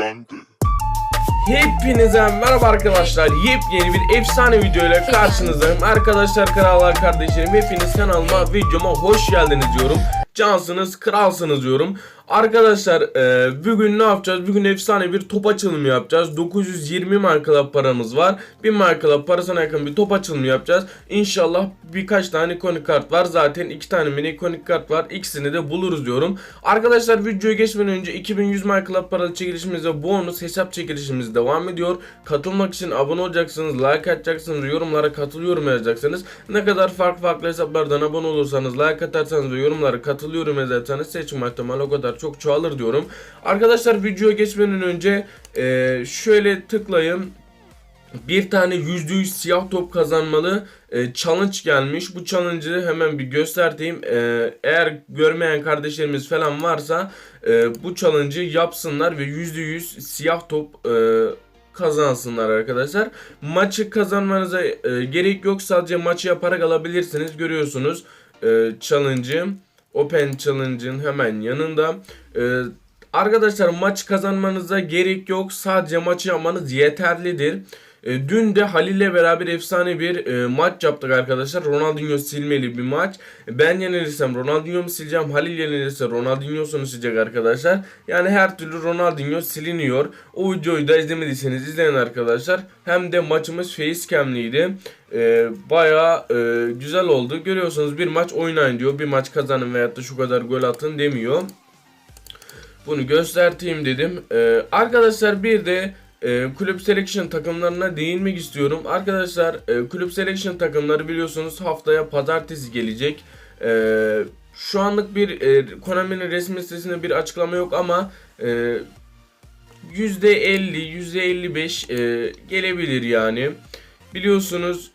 yandı. Hepinize merhaba arkadaşlar. Yepyeni bir efsane video ile karşınızdayım. Arkadaşlar krallar kardeşlerim hepiniz kanalıma videoma hoş geldiniz diyorum. Cansınız, kralsınız diyorum. Arkadaşlar e, bugün ne yapacağız? Bugün efsane bir top açılımı yapacağız. 920 markalık paramız var. 1000 markalık parasına yakın bir top açılımı yapacağız. İnşallah birkaç tane ikonik kart var. Zaten iki tane mini ikonik kart var. İkisini de buluruz diyorum. Arkadaşlar videoya geçmeden önce 2100 markalık paralı çekilişimizde bonus hesap çekilişimiz devam ediyor. Katılmak için abone olacaksınız, like atacaksınız, yorumlara katılıyorum yazacaksınız. Ne kadar farklı farklı hesaplardan abone olursanız, like atarsanız ve yorumlara katılıyorum yazarsanız seçim ihtimali o kadar çok çoğalır diyorum. Arkadaşlar videoya geçmeden önce eee, şöyle tıklayın. Bir tane %100 siyah top kazanmalı e, challenge gelmiş. Bu challenge'ı hemen bir göstereyim. E, eğer görmeyen kardeşlerimiz falan varsa e, bu challenge'ı yapsınlar ve %100 siyah top e, kazansınlar arkadaşlar. Maçı kazanmanıza e, gerek yok. Sadece maçı yaparak alabilirsiniz. Görüyorsunuz e, challenge'ı. Open Challenge'ın hemen yanında. E, arkadaşlar maç kazanmanıza gerek yok. Sadece maçı yapmanız yeterlidir. E, dün de Halil ile beraber efsane bir e, maç yaptık arkadaşlar. Ronaldinho silmeli bir maç. Ben yenilirsem Ronaldinho'mu sileceğim. Halil yenilirse Ronaldinho'sunu silecek arkadaşlar. Yani her türlü Ronaldinho siliniyor. O videoyu da izlemediyseniz izleyin arkadaşlar. Hem de maçımız facecam'liydi. E, Baya güzel oldu. Görüyorsunuz bir maç oynayın diyor. Bir maç kazanın veyahut da şu kadar gol atın demiyor. Bunu göstereyim dedim. Ee, arkadaşlar bir de e, kulüp selection takımlarına değinmek istiyorum. Arkadaşlar e, kulüp selection takımları biliyorsunuz haftaya pazartesi gelecek. E, şu anlık bir e, Konami'nin resmi sitesinde bir açıklama yok ama e, %50, %55 e, gelebilir yani. Biliyorsunuz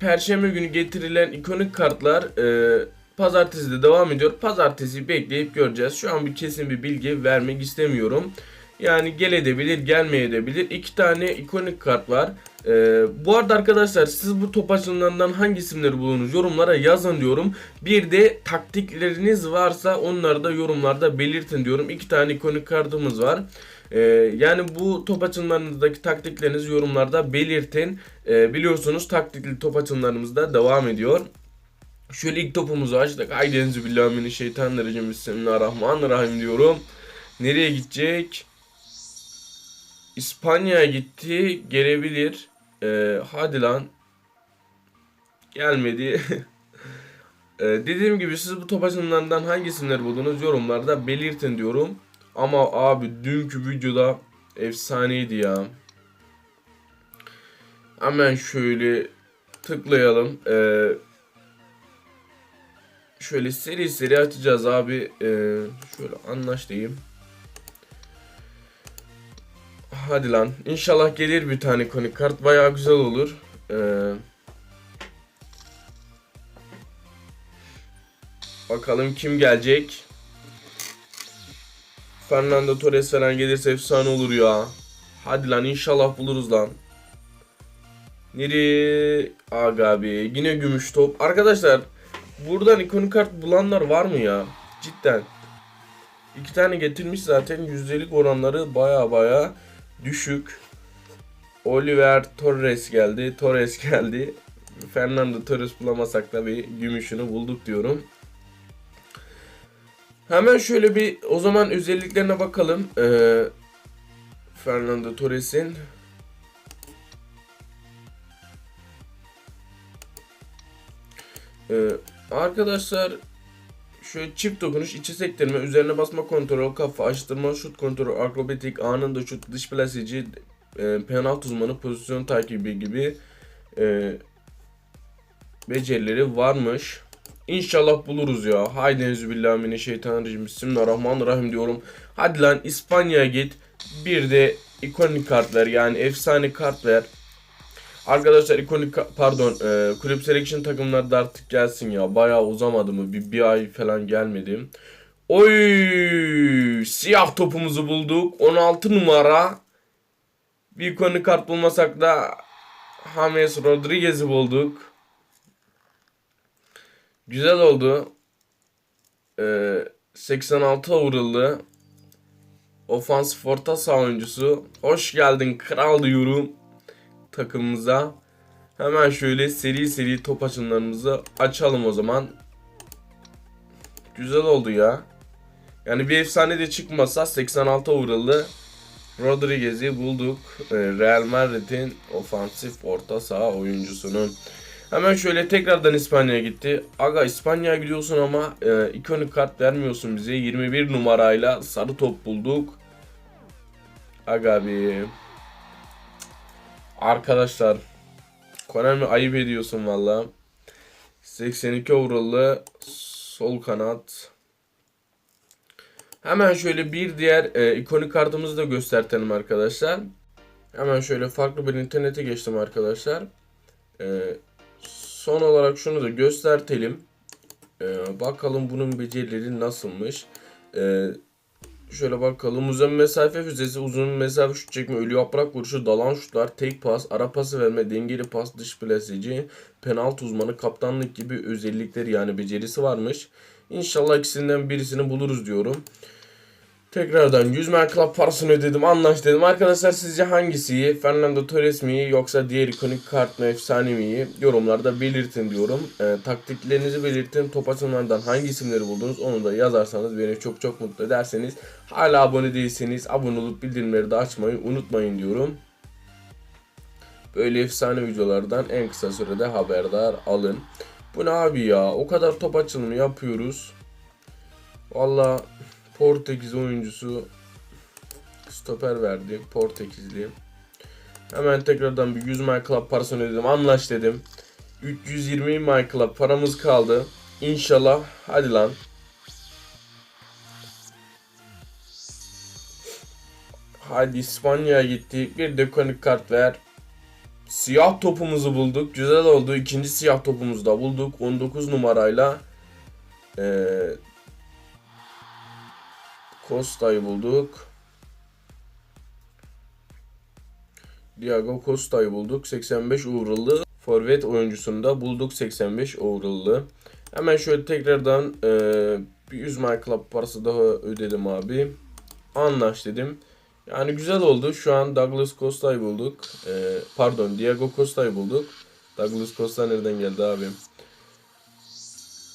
Perşembe günü getirilen ikonik kartlar e, pazartesi de devam ediyor. Pazartesi bekleyip göreceğiz. Şu an bir kesin bir bilgi vermek istemiyorum. Yani gelebilir, gelmeyebilir. İki tane ikonik kart var. Ee, bu arada arkadaşlar siz bu top açılımlarından hangi isimleri bulunuz yorumlara yazın diyorum. Bir de taktikleriniz varsa onları da yorumlarda belirtin diyorum. İki tane ikonik kartımız var. Ee, yani bu top açılımlarınızdaki taktiklerinizi yorumlarda belirtin. Ee, biliyorsunuz taktikli top açılımlarımız da devam ediyor. Şöyle ilk topumuzu açtık. Haydi enzübillahimineşşeytanirracim. Bismillahirrahmanirrahim diyorum. Nereye gidecek? İspanya'ya gitti. Gelebilir. Ee, hadi lan. Gelmedi. Ee, dediğim gibi siz bu top açılımlarından hangi buldunuz yorumlarda belirtin diyorum. Ama abi dünkü videoda efsaneydi ya. Hemen şöyle tıklayalım. Ee, şöyle seri seri açacağız abi. Ee, şöyle anlaş diyeyim. Hadi lan. İnşallah gelir bir tane konik kart. Bayağı güzel olur. Ee, bakalım kim gelecek. Fernando Torres falan gelirse efsane olur ya. Hadi lan inşallah buluruz lan. Nereye? Aga abi. Yine gümüş top. Arkadaşlar buradan ikonik kart bulanlar var mı ya? Cidden. İki tane getirmiş zaten yüzdelik oranları baya baya düşük. Oliver Torres geldi. Torres geldi. Fernando Torres bulamasak da bir gümüşünü bulduk diyorum. Hemen şöyle bir o zaman özelliklerine bakalım. Ee, Fernando Torres'in Ee, arkadaşlar şöyle çift dokunuş, içi sektirme, üzerine basma kontrol, kafa, açtırma, şut kontrol, akrobatik, anında şut, dış plaseci, e, penaltı uzmanı, pozisyon takibi gibi e, becerileri varmış. İnşallah buluruz ya. Haydi enzübillahimineşşeytanirracim. Bismillahirrahmanirrahim diyorum. Hadi lan İspanya'ya git. Bir de ikonik kart ver. Yani efsane kart ver. Arkadaşlar ikonik pardon e, kulüp selection takımları da artık gelsin ya. Bayağı uzamadı mı? Bir, bir ay falan gelmedi. Oy! Siyah topumuzu bulduk. 16 numara. Bir ikonik kart bulmasak da James Rodriguez'i bulduk. Güzel oldu. Ee, 86 overall'lı. Ofansif orta saha oyuncusu. Hoş geldin kral diyorum takımımıza. Hemen şöyle seri seri top açımlarımızı açalım o zaman. Güzel oldu ya. Yani bir efsane de çıkmasa 86 overall'lı Rodriguez'i bulduk. Ee, Real Madrid'in ofansif orta saha oyuncusunu. Hemen şöyle tekrardan İspanya'ya gitti. Aga İspanya'ya gidiyorsun ama e, ikonik kart vermiyorsun bize. 21 numarayla sarı top bulduk. Aga bir Arkadaşlar Konami ayıp ediyorsun valla. 82 overall'lı sol kanat. Hemen şöyle bir diğer e, ikonik kartımızı da göstertelim arkadaşlar. Hemen şöyle farklı bir internete geçtim arkadaşlar. E, son olarak şunu da göstertelim. E, bakalım bunun becerileri nasılmış. E, şöyle bakalım. Uzun mesafe füzesi, uzun mesafe şut çekme, ölü yaprak vuruşu, dalan şutlar, tek pas, ara pası verme, dengeli pas, dış plaseci, penaltı uzmanı, kaptanlık gibi özellikleri yani becerisi varmış. İnşallah ikisinden birisini buluruz diyorum. Tekrardan 100 Man Club parasını ödedim anlaş dedim. Arkadaşlar sizce hangisi iyi? Fernando Torres mi yoksa diğer ikonik kart mı efsane mi iyi? Yorumlarda belirtin diyorum. Ee, taktiklerinizi belirtin. Top açımlarından hangi isimleri buldunuz onu da yazarsanız beni çok çok mutlu ederseniz. Hala abone değilseniz abone olup bildirimleri de açmayı unutmayın diyorum. Böyle efsane videolardan en kısa sürede haberdar alın. Bu ne abi ya? O kadar top açılımı yapıyoruz. Valla Portekiz oyuncusu stoper verdi. Portekizli. Hemen tekrardan bir 100 My Club parasını ödedim. Anlaş dedim. 320 My Club paramız kaldı. İnşallah. Hadi lan. Hadi İspanya'ya gittik. Bir de konik kart ver. Siyah topumuzu bulduk. Güzel oldu. İkinci siyah topumuzu da bulduk. 19 numarayla. Ee, Costa'yı bulduk. Diego Costa'yı bulduk. 85 overall'lı forvet oyuncusunu da bulduk 85 overall'lı. Hemen şöyle tekrardan e, bir 100 My Club parası daha ödedim abi. Anlaş dedim. Yani güzel oldu. Şu an Douglas Costa'yı bulduk. E, pardon Diego Costa'yı bulduk. Douglas Costa nereden geldi abi?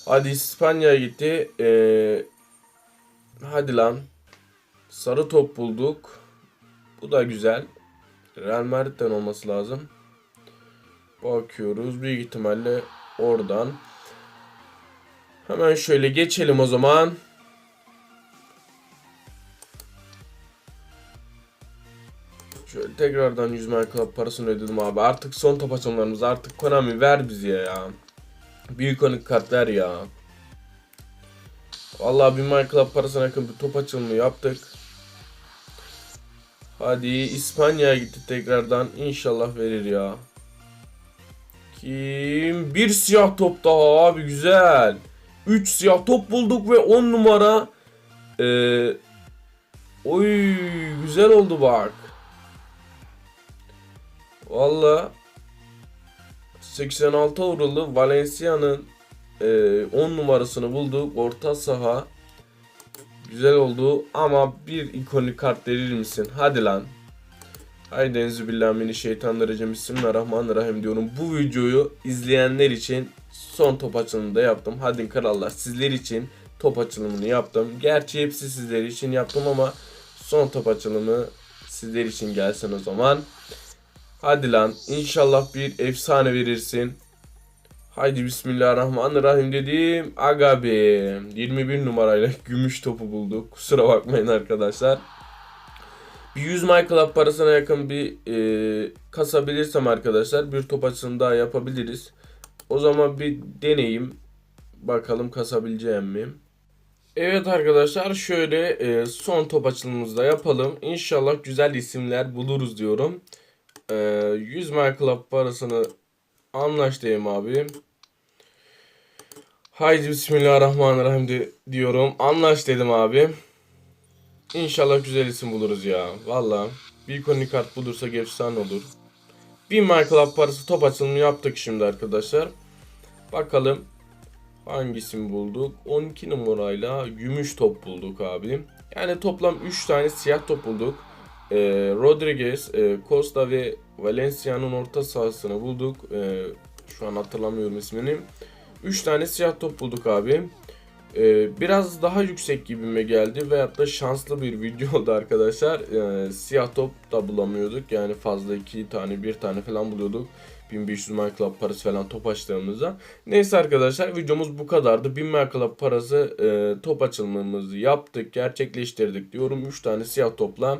Hadi İspanya'ya gitti. E, hadi lan. Sarı top bulduk. Bu da güzel. Real Madrid'den olması lazım. Bakıyoruz. Büyük ihtimalle oradan. Hemen şöyle geçelim o zaman. Şöyle tekrardan 100 My Club parasını ödedim abi. Artık son top açımlarımız. Artık Konami ver bize ya. Büyük ikonik kart ver ya. Vallahi bir Club parasına yakın bir top açılımı yaptık. Hadi İspanya'ya gitti tekrardan. İnşallah verir ya. Kim? Bir siyah top daha abi güzel. 3 siyah top bulduk ve 10 numara. Ee, oy güzel oldu bak. Valla 86 overall'lı Valencia'nın e, 10 numarasını bulduk. Orta saha. Güzel oldu ama bir ikonik kart verir misin? Hadi lan. Haydi enzübillahimineşşeytanirracim. Bismillahirrahmanirrahim diyorum. Bu videoyu izleyenler için son top açılımını da yaptım. Hadi krallar sizler için top açılımını yaptım. Gerçi hepsi sizler için yaptım ama son top açılımı sizler için gelsin o zaman. Hadi lan inşallah bir efsane verirsin. Haydi bismillahirrahmanirrahim dedim. Aga be. 21 numarayla gümüş topu bulduk. Kusura bakmayın arkadaşlar. Bir 100 My Club parasına yakın bir e, kasabilirsem arkadaşlar bir top açısını daha yapabiliriz. O zaman bir deneyim. Bakalım kasabileceğim mi? Evet arkadaşlar şöyle e, son top açılımımızda yapalım. İnşallah güzel isimler buluruz diyorum. E, 100 My Club parasını anlaş diyeyim abi. Haydi bismillahirrahmanirrahim de, diyorum. Anlaş dedim abi. İnşallah güzel isim buluruz ya. Valla. Bir ikonik kart bulursak efsane olur. Bir Club parası top açılımı yaptık şimdi arkadaşlar. Bakalım. hangisini bulduk? 12 numarayla gümüş top bulduk abi. Yani toplam 3 tane siyah top bulduk. Ee, Rodriguez, e, Costa ve Valencia'nın orta sahasını bulduk. Ee, şu an hatırlamıyorum ismini. 3 tane siyah top bulduk abi. Ee, biraz daha yüksek gibime geldi veyahut da şanslı bir video oldu arkadaşlar. Ee, siyah top da bulamıyorduk. Yani fazla 2 tane 1 tane falan buluyorduk. 1500 My Club parası falan top açtığımızda. Neyse arkadaşlar videomuz bu kadardı. 1000 My Club parası e, top açılmamızı yaptık, gerçekleştirdik diyorum. 3 tane siyah topla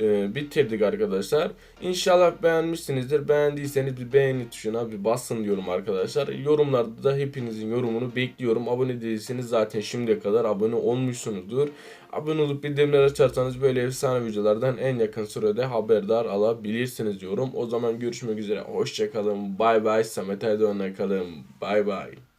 e, bitirdik arkadaşlar. İnşallah beğenmişsinizdir. Beğendiyseniz bir beğeni tuşuna bir basın diyorum arkadaşlar. Yorumlarda da hepinizin yorumunu bekliyorum. Abone değilseniz zaten şimdiye kadar abone olmuşsunuzdur. Abone olup bildirimleri açarsanız böyle efsane videolardan en yakın sürede haberdar alabilirsiniz diyorum. O zaman görüşmek üzere. Hoşçakalın. Bay bay. Samet Erdoğan'la kalın. Bay bay.